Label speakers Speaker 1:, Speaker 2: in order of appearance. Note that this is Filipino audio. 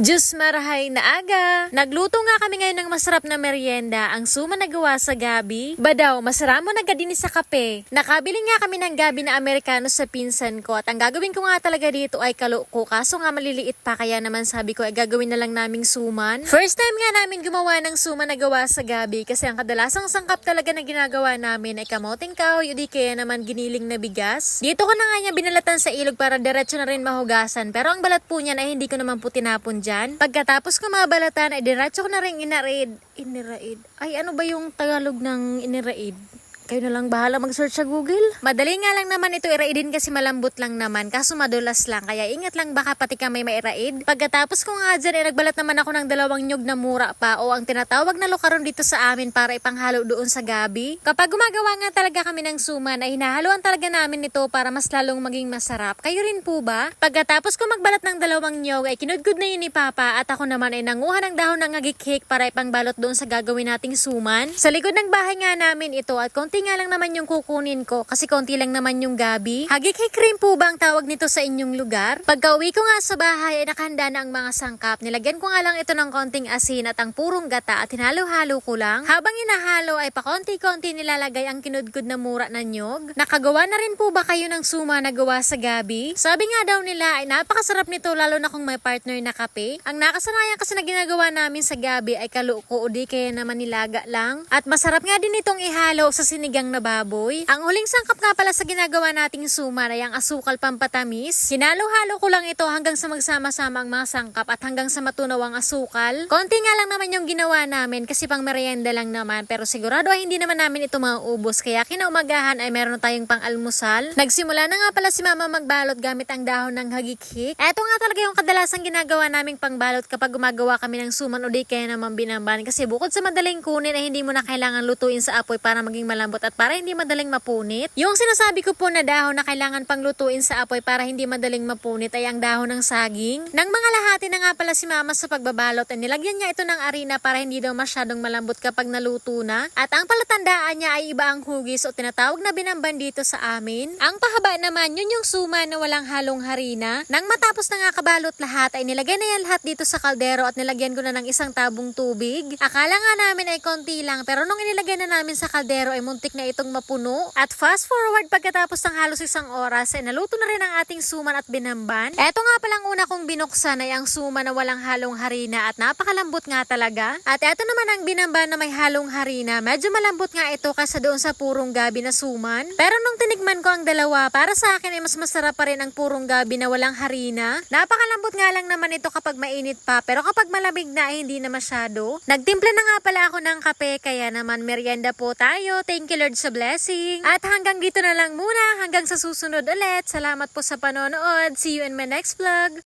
Speaker 1: Diyos marahay na aga! Nagluto nga kami ngayon ng masarap na merienda, ang suma na gawa sa gabi. Badaw, masarap mo na gadini sa kape. Nakabili nga kami ng gabi na Amerikano sa pinsan ko at ang gagawin ko nga talaga dito ay kaluko kaso nga maliliit pa kaya naman sabi ko ay gagawin na lang naming suman. First time nga namin gumawa ng suma na gawa sa gabi kasi ang kadalasang sangkap talaga na ginagawa namin ay kamoting kahoy o di kaya naman giniling na bigas. Dito ko na nga niya binalatan sa ilog para diretso na rin mahugasan pero ang balat po niyan ay hindi ko naman po tinapon dyan. Pagkatapos ko mabalatan ay diretso ko na rin inaraid. Iniraid? Ay ano ba yung Tagalog ng iniraid? Kayo na lang bahala mag-search sa Google. Madali nga lang naman ito iraidin kasi malambot lang naman. Kaso madulas lang. Kaya ingat lang baka pati ka may mairaid. Pagkatapos ko nga dyan, eh, nagbalat naman ako ng dalawang nyug na mura pa o ang tinatawag na lokaron dito sa amin para ipanghalo doon sa gabi. Kapag gumagawa nga talaga kami ng suman, ay hinahaluan talaga namin ito para mas lalong maging masarap. Kayo rin po ba? Pagkatapos ko magbalat ng dalawang nyog, ay kinudgod na yun ni Papa at ako naman ay nanguha ng dahon ng agikik para ipangbalot doon sa gagawin nating suman. Sa likod ng bahay nga namin ito at konti nga lang naman yung kukunin ko kasi konti lang naman yung gabi. Hagikik rin po ba ang tawag nito sa inyong lugar? Pagka uwi ko nga sa bahay ay nakahanda na ang mga sangkap. Nilagyan ko nga lang ito ng konting asin at ang purong gata at hinalo-halo ko lang. Habang inahalo ay pakonti-konti nilalagay ang kinudgod na mura na nyog. Nakagawa na rin po ba kayo ng suma na gawa sa gabi? Sabi nga daw nila ay napakasarap nito lalo na kung may partner na kape. Ang nakasanayan kasi na ginagawa namin sa gabi ay kaluko o di kaya naman nilaga lang. At masarap nga din itong ihalo sa sinigang na baboy. Ang huling sangkap nga pala sa ginagawa nating suma ay ang asukal pampatamis. Hinalo-halo ko lang ito hanggang sa magsama-sama ang mga sangkap at hanggang sa matunaw ang asukal. Konti nga lang naman yung ginawa namin kasi pang merienda lang naman pero sigurado ay hindi naman namin ito mauubos kaya kinaumagahan ay meron tayong pang almusal. Nagsimula na nga pala si mama magbalot gamit ang dahon ng hagik-hik. Eto nga talaga yung kadalasang ginagawa naming pangbalot kapag gumagawa kami ng suman o di kaya naman binamban kasi bukod sa madaling kunin ay hindi mo na kailangan lutuin sa apoy para maging malambot at para hindi madaling mapunit. Yung sinasabi ko po na dahon na kailangan pang lutuin sa apoy para hindi madaling mapunit ay ang dahon ng saging. Nang mga lahati na nga pala si mama sa pagbabalot ay nilagyan niya ito ng arena para hindi daw masyadong malambot kapag naluto na. At ang palatandaan niya ay iba ang hugis o tinatawag na binamban dito sa amin. Ang pahaba naman yun yung suma na walang halong harina. Nang matapos na nga kabalot lahat ay nilagay na yan lahat dito sa kaldero at nilagyan ko na ng isang tabong tubig. Akala nga namin ay konti lang pero nung inilagay na namin sa kaldero ay muntik na itong mapuno. At fast forward pagkatapos ng halos isang oras ay naluto na rin ang ating suman at binamban. Eto nga palang una kong binuksan ay ang suma na walang halong harina at napakalambot nga talaga. At eto naman ang binamban na may halong harina. Medyo malambot nga ito kasa doon sa purong gabi na suman. Pero nung tinikman ko ang dalawa, para sa akin ay mas masarap pa rin ang purong gabi na walang harina. Napakalambot nga lang naman ito kapag mainit pa pero kapag malamig na ay hindi na masyado. Nagtimpla na nga pala ako ng kape kaya naman merienda po tayo. Thank you Lord sa blessing. At hanggang dito na lang muna. Hanggang sa susunod ulit. Salamat po sa panonood. See you in my next vlog.